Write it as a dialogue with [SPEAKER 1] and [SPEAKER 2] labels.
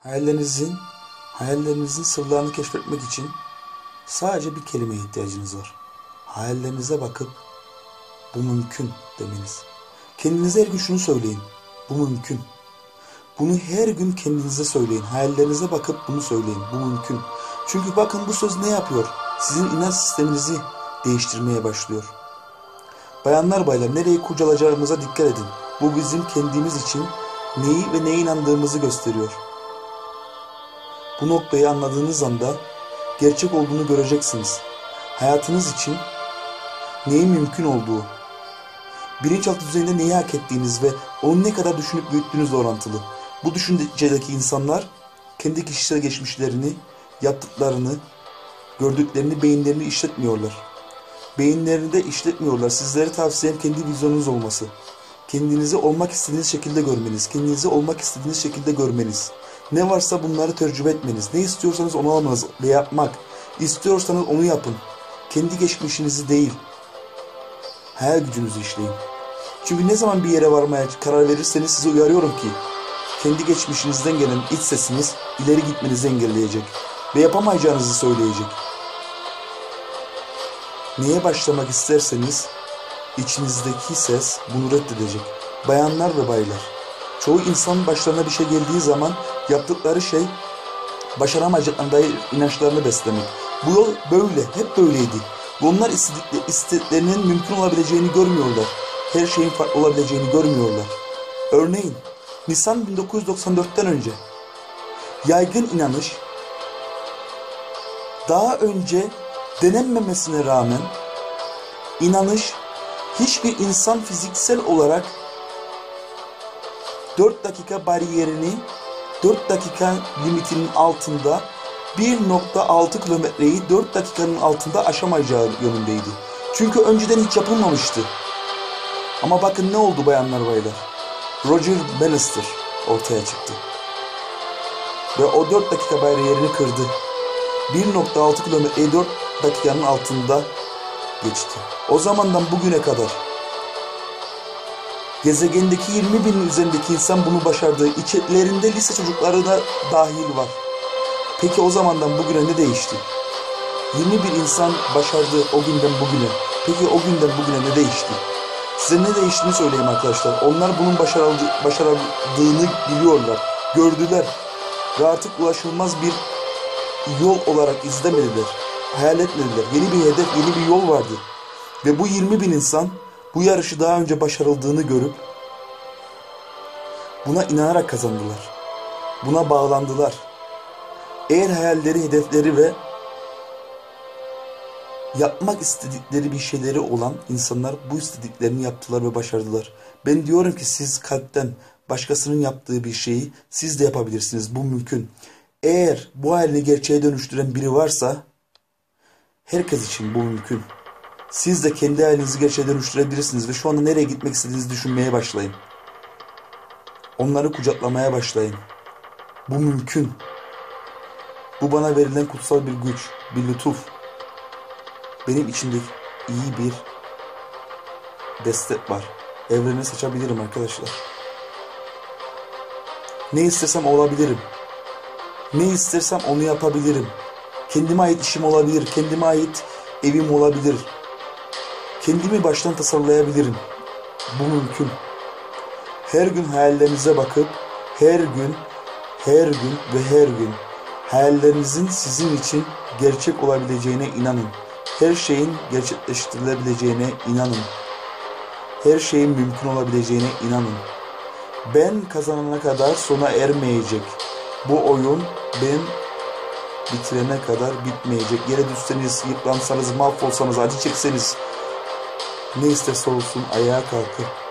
[SPEAKER 1] Hayallerinizin, hayallerinizin sırlarını keşfetmek için sadece bir kelimeye ihtiyacınız var. Hayallerinize bakıp bu mümkün demeniz. Kendinize her gün şunu söyleyin. Bu mümkün. Bunu her gün kendinize söyleyin. Hayallerinize bakıp bunu söyleyin. Bu mümkün. Çünkü bakın bu söz ne yapıyor? Sizin inanç sisteminizi değiştirmeye başlıyor. Bayanlar baylar nereyi kurcalayacağımıza dikkat edin. Bu bizim kendimiz için neyi ve neye inandığımızı gösteriyor. Bu noktayı anladığınız anda gerçek olduğunu göreceksiniz. Hayatınız için neyin mümkün olduğu, bilinçaltı düzeyinde neyi hak ettiğiniz ve onu ne kadar düşünüp büyüttüğünüzle orantılı. Bu düşüncedeki insanlar kendi kişisel geçmişlerini, yaptıklarını, gördüklerini, beyinlerini işletmiyorlar. Beyinlerini de işletmiyorlar. Sizlere tavsiyem kendi vizyonunuz olması. Kendinizi olmak istediğiniz şekilde görmeniz. Kendinizi olmak istediğiniz şekilde görmeniz. Ne varsa bunları tecrübe etmeniz. Ne istiyorsanız onu almanız ve yapmak. İstiyorsanız onu yapın. Kendi geçmişinizi değil. Hayal gücünüzü işleyin. Çünkü ne zaman bir yere varmaya karar verirseniz size uyarıyorum ki kendi geçmişinizden gelen iç sesiniz ileri gitmenizi engelleyecek ve yapamayacağınızı söyleyecek. Neye başlamak isterseniz içinizdeki ses bunu reddedecek. Bayanlar ve baylar. Çoğu insanın başlarına bir şey geldiği zaman yaptıkları şey başaramayacaklarına dair inançlarını beslemek. Bu yol böyle, hep böyleydi. Onlar istediklerinin mümkün olabileceğini görmüyorlar. Her şeyin farklı olabileceğini görmüyorlar. Örneğin Nisan 1994'ten önce yaygın inanış daha önce denenmemesine rağmen inanış hiçbir insan fiziksel olarak 4 dakika bariyerini 4 dakika limitinin altında 1.6 kilometreyi 4 dakikanın altında aşamayacağı yönündeydi. Çünkü önceden hiç yapılmamıştı. Ama bakın ne oldu bayanlar baylar. Roger Bannister ortaya çıktı. Ve o 4 dakika bariyerini kırdı. 1.6 kilometreyi 4 dakikanın altında geçti. O zamandan bugüne kadar gezegendeki 20 binin üzerindeki insan bunu başardı. İçlerinde lise çocukları da dahil var. Peki o zamandan bugüne ne değişti? 21 insan başardı o günden bugüne. Peki o günden bugüne ne değişti? Size ne değiştiğini söyleyeyim arkadaşlar. Onlar bunun başarıldığını biliyorlar. Gördüler. Ve artık ulaşılmaz bir yol olarak izlemediler. Hayal etmediler. Yeni bir hedef, yeni bir yol vardı. Ve bu 20 bin insan bu yarışı daha önce başarıldığını görüp buna inanarak kazandılar. Buna bağlandılar. Eğer hayalleri, hedefleri ve yapmak istedikleri bir şeyleri olan insanlar bu istediklerini yaptılar ve başardılar. Ben diyorum ki siz kalpten başkasının yaptığı bir şeyi siz de yapabilirsiniz. Bu mümkün. Eğer bu halini gerçeğe dönüştüren biri varsa herkes için bu mümkün. Siz de kendi halinizi gerçeğe dönüştürebilirsiniz ve şu anda nereye gitmek istediğinizi düşünmeye başlayın. Onları kucaklamaya başlayın. Bu mümkün. Bu bana verilen kutsal bir güç, bir lütuf. Benim içimde iyi bir destek var. Evreni seçebilirim arkadaşlar. Ne istesem olabilirim. Ne istersem onu yapabilirim. Kendime ait işim olabilir. Kendime ait evim olabilir. Kendimi baştan tasarlayabilirim. Bu mümkün. Her gün hayallerinize bakıp her gün, her gün ve her gün hayallerinizin sizin için gerçek olabileceğine inanın. Her şeyin gerçekleştirilebileceğine inanın. Her şeyin mümkün olabileceğine inanın. Ben kazanana kadar sona ermeyecek. Bu oyun ben bitirene kadar bitmeyecek. Yere düşseniz, yıpransanız, mahvolsanız, acı çekseniz ne isterse olsun ayağa kalkıp